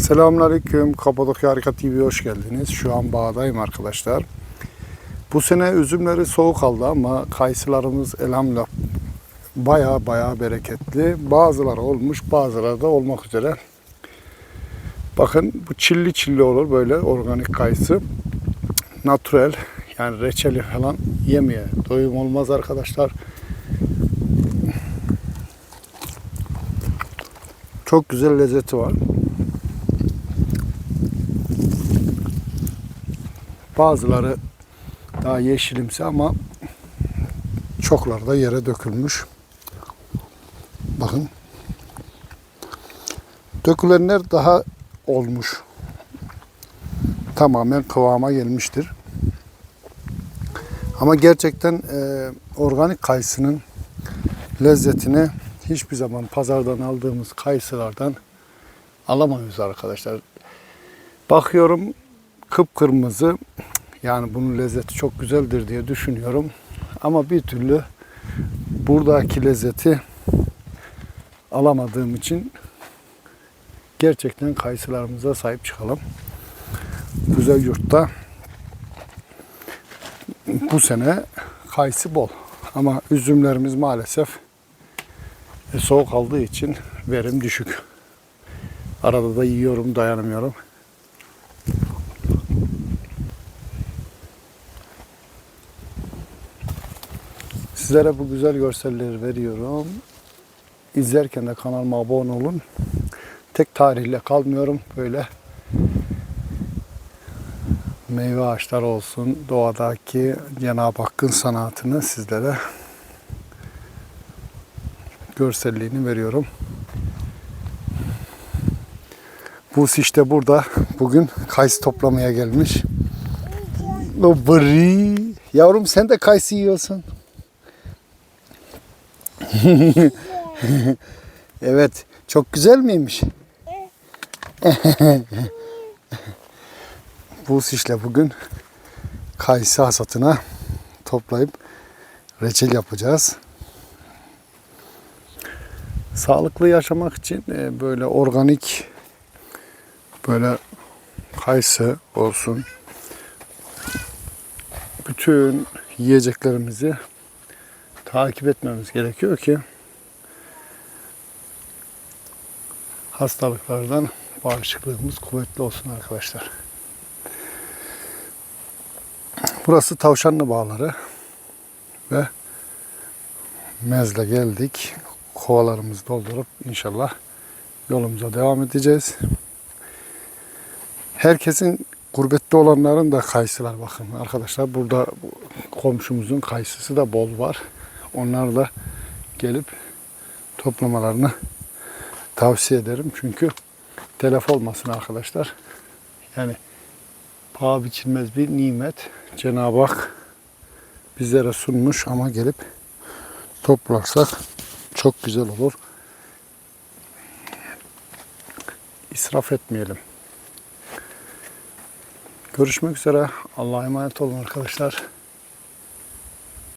Selamünaleyküm. Kapadokya Harika TV'ye hoş geldiniz. Şu an bağdayım arkadaşlar. Bu sene üzümleri soğuk aldı ama kayısılarımız elhamdülillah baya baya bereketli. Bazıları olmuş, bazıları da olmak üzere. Bakın bu çilli çilli olur böyle organik kayısı. Natürel yani reçeli falan yemeye doyum olmaz arkadaşlar. Çok güzel lezzeti var. Bazıları daha yeşilimsi ama çokları da yere dökülmüş. Bakın. Dökülenler daha olmuş. Tamamen kıvama gelmiştir. Ama gerçekten e, organik kayısının lezzetini hiçbir zaman pazardan aldığımız kayısılardan alamayız arkadaşlar. Bakıyorum kıpkırmızı yani bunun lezzeti çok güzeldir diye düşünüyorum. Ama bir türlü buradaki lezzeti alamadığım için gerçekten kayısılarımıza sahip çıkalım. Güzel yurtta bu sene kayısı bol. Ama üzümlerimiz maalesef e, soğuk aldığı için verim düşük. Arada da yiyorum dayanamıyorum. Sizlere bu güzel görselleri veriyorum. İzlerken de kanalıma abone olun. Tek tarihle kalmıyorum. Böyle meyve ağaçları olsun, doğadaki Cenab-ı Hakk'ın sanatını sizlere görselliğini veriyorum. Bu işte burada bugün kayısı toplamaya gelmiş. O bırı. Yavrum sen de kayısı yiyorsun. evet. Çok güzel miymiş? Bu işle bugün kayısı hasatına toplayıp reçel yapacağız. Sağlıklı yaşamak için e, böyle organik böyle kayısı olsun. Bütün yiyeceklerimizi takip etmemiz gerekiyor ki hastalıklardan bağışıklığımız kuvvetli olsun arkadaşlar. Burası Tavşanlı Bağları ve Mezle geldik. Kovalarımızı doldurup inşallah yolumuza devam edeceğiz. Herkesin gurbette olanların da kayısılar bakın arkadaşlar. Burada komşumuzun kayısısı da bol var. Onlar da gelip toplamalarını tavsiye ederim. Çünkü telef olmasın arkadaşlar. Yani paha biçilmez bir nimet. Cenab-ı Hak bizlere sunmuş ama gelip toplarsak çok güzel olur. İsraf etmeyelim. Görüşmek üzere. Allah'a emanet olun arkadaşlar.